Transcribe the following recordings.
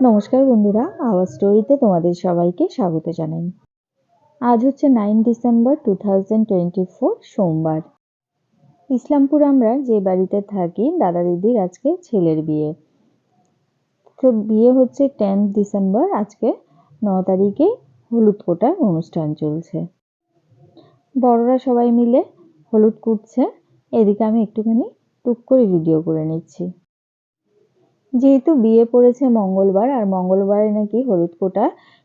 নমস্কার বন্ধুরা, আওয়াজ স্টোরিতে তোমাদের সবাইকে স্বাগত জানাই। আজ হচ্ছে nine December two thousand twenty four সোমবার। ইসলামপুর আমরা যে বাড়িতে থাকি, দাদা দিদির আজকে ছেলের বিয়ে। তো বিয়ে হচ্ছে টেন্থ ডিসেম্বর আজকে ন তারিখে হলুদ কোটার অনুষ্ঠান চলছে। বড়রা সবাই মিলে হলুদ কুটছে, এদিকে আমি একটুখানি টুক করে ভিডিও করে নিচ্ছি। যেহেতু বিয়ে পড়েছে মঙ্গলবার, আর মঙ্গলবারে নাকি হলুদ কোটা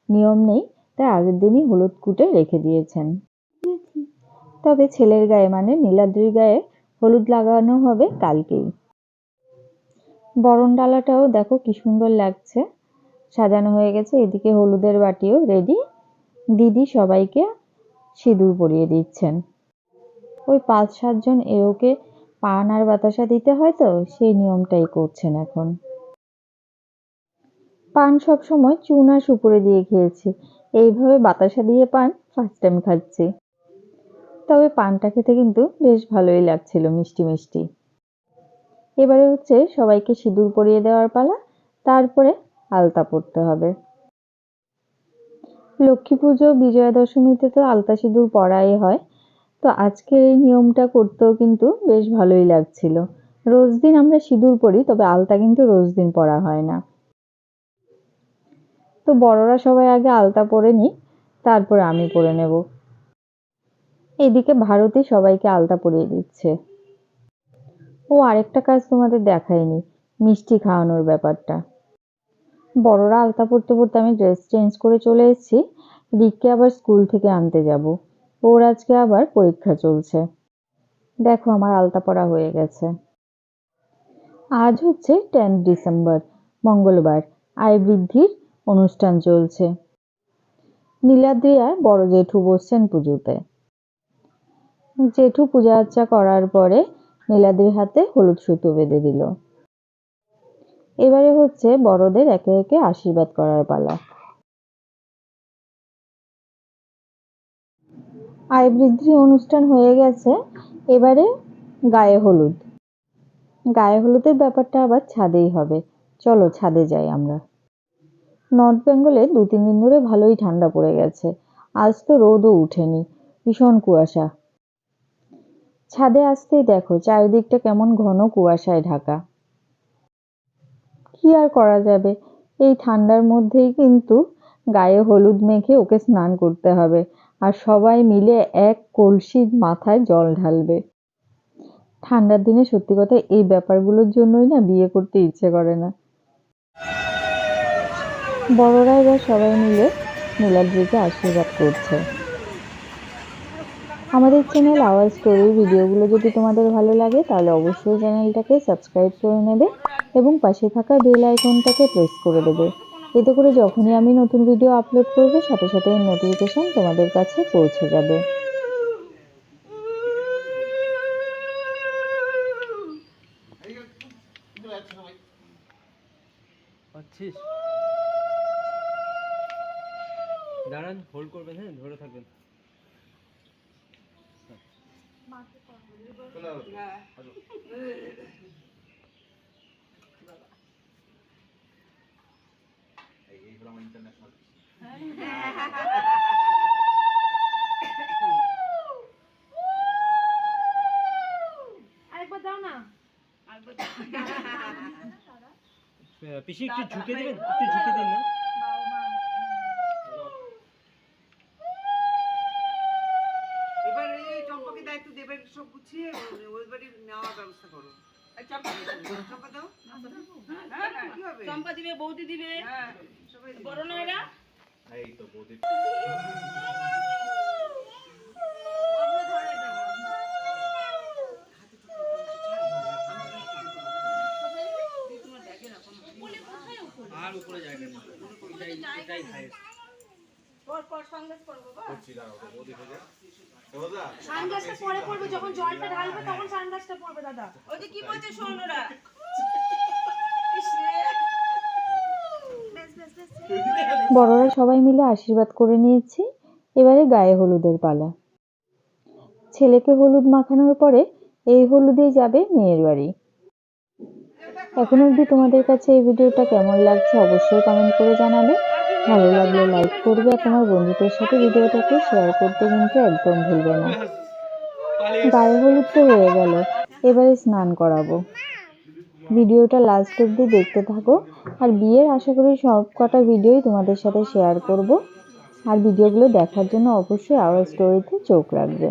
নিয়ম নেই, তাই আগের দিনই হলুদ কুটে রেখে দিয়েছেন। তবে ছেলের গায়ে মানে নীলাদ্রির গায়ে হলুদ লাগানো হবে কালকেই। বরণ ডালাটাও দেখো কি সুন্দর লাগছে। সাজানো হয়ে গেছে, এদিকে হলুদের বাটিও রেডি দিদি সবাইকে সিঁদুর পরিয়ে দিচ্ছেন। ওই পাঁচ সাতজন এওকে পান আর বাতাসা দিতে হয় তো, সেই নিয়মটাই করছেন এখন। পান সবসময় চুন আর সুপুরে দিয়ে খেয়েছি। এইভাবে বাতাসা দিয়ে পান ফার্স্ট টাইম খাচ্ছি। তবে পানটা খেতে কিন্তু বেশ ভালোই লাগছিল, মিষ্টি মিষ্টি। এবারে হচ্ছে সবাইকে সিঁদুর পরিয়ে দেওয়ার পালা, তারপরে আলতা পরতে হবে। লক্ষ্মী পুজো বিজয়া দশমীতে তো আলতা সিঁদুর পরাই হয়। তো আজকের এই নিয়মটা করতেও কিন্তু বেশ ভালোই লাগছিল। রোজ দিন আমরা সিঁদুর পরি, তবে আলতা কিন্তু রোজ দিন পরা হয় না। তো বড়রা সবাই আগে আলতা পরে নি তারপরে আমি পরে নেব। এদিকে ভারতী সবাইকে আলতা পরিয়ে দিচ্ছে। ও, আরেকটা কাজ তোমাদের দেখায়নি মিষ্টি খাওয়ানোর ব্যাপারটা। বড়রা আলতা পরতে পরতে আমি ড্রেস চেঞ্জ করে চলে এসেছি, রিককে আবার স্কুল থেকে আনতে যাব। ওর আজকে আবার পরীক্ষা চলছে। দেখো আমার আলতা পরা হয়ে গেছে। আজ হচ্ছে টেন্থ ডিসেম্বর, মঙ্গলবার, আয় বৃদ্ধির অনুষ্ঠান চলছে। নীলাদ্রি আর বড় জেঠু বসছেন পুজোতে। জেঠু পূজা আর্চা করার পরে নীলাদ্রির হাতে হলুদ সুতো বেঁধে দিল। এবারে হচ্ছে বড়দের একে একে আশীর্বাদ করার পালা। আয় বৃদ্ধি অনুষ্ঠান হয়ে গেছে, এবারে গায়ে হলুদ। গায়ে হলুদের ব্যাপারটা আবার ছাদেই হবে। চলো ছাদে যাই আমরা। নর্থ বেঙ্গলে দু, তিন দিন ধরে ভালোই ঠান্ডা পড়ে গেছে। আজ তো রোদও উঠেনি। ভীষণ কুয়াশা। ছাদে আসতেই দেখো, চারিদিকটা কেমন ঘন কুয়াশায় ঢাকা। কি আর করা যাবে? এই ঠান্ডার মধ্যেই কিন্তু গায়ে হলুদ মেখে ওকে স্নান করতে হবে আর সবাই মিলে এক কলসি মাথায় জল ঢালবে। ঠান্ডার দিনে সত্যি কথা এই ব্যাপারগুলোর জন্যই না বিয়ে করতে ইচ্ছে করে না। বড়রা এবার সবাই মিলে নীলাদ্রিকে আশীর্বাদ করছে। আমাদের চ্যানেল আওয়াজ স্টোরির ভিডিওগুলো যদি তোমাদের ভালো লাগে, তাহলে অবশ্যই চ্যানেলটাকে সাবস্ক্রাইব করে নেবে এবং পাশে থাকা বেল আইকনটাকে প্রেস করে দেবে। এতে করে যখনই আমি নতুন ভিডিও আপলোড করব, সাথে সাথে নোটিফিকেশন তোমাদের কাছে পৌঁছে যাবে। পাচ্ছিস? দাঁড়ান হোল্ড করবেন হ্যাঁ ধরে থাকবেন। আরেকবার দাও না। পিসি একটু ঝুঁকে দিবেন একটু ঝুঁকে দিন না এবার এই চম্পাকে দায়িত্ব দেবে সব গুছিয়ে ওই বাড়ি নেওয়ার ব্যবস্থা করো। চম্পা চম্পা দাও। কি হবে? চম্পা দিবে বৌদি দিবে। হ্যাঁ সবাই দিবে। বড় নয়রা? আর উপরে যায় না। এটাই এটাই হাইয়েস্ট পর পর সানগ্লাস পরবো বা? সানগ্লাসটা পরে পরবে যখন জলটা ঢালবে তখন সানগ্লাসটা পরবে দাদা। ওই যে কি বলছে বড়রা সবাই মিলে আশীর্বাদ করে নিয়েছি এবারে গায়ে হলুদের পালা। ছেলেকে হলুদ মাখানোর পরে এই হলুদেই যাবে মেয়ের বাড়ি। এখন অবধি তোমাদের কাছে এই ভিডিওটা কেমন লাগছে অবশ্যই কমেন্ট করে জানাবে। ভালো লাগলে লাইক করবে তোমার বন্ধুদের সাথে ভিডিওটাকে শেয়ার করতে কিন্তু একদম ভুলবে না। গায়ে হলুদ তো হয়ে গেল, এবারে স্নান করাবো। ভিডিওটা লাস্ট অবধি দেখতে থাকো, আর বিয়ের আশা করি সব কটা ভিডিওই তোমাদের সাথে শেয়ার করব। আর ভিডিওগুলো দেখার জন্য অবশ্যই আওয়ার স্টোরিতে চোখ রাখবে।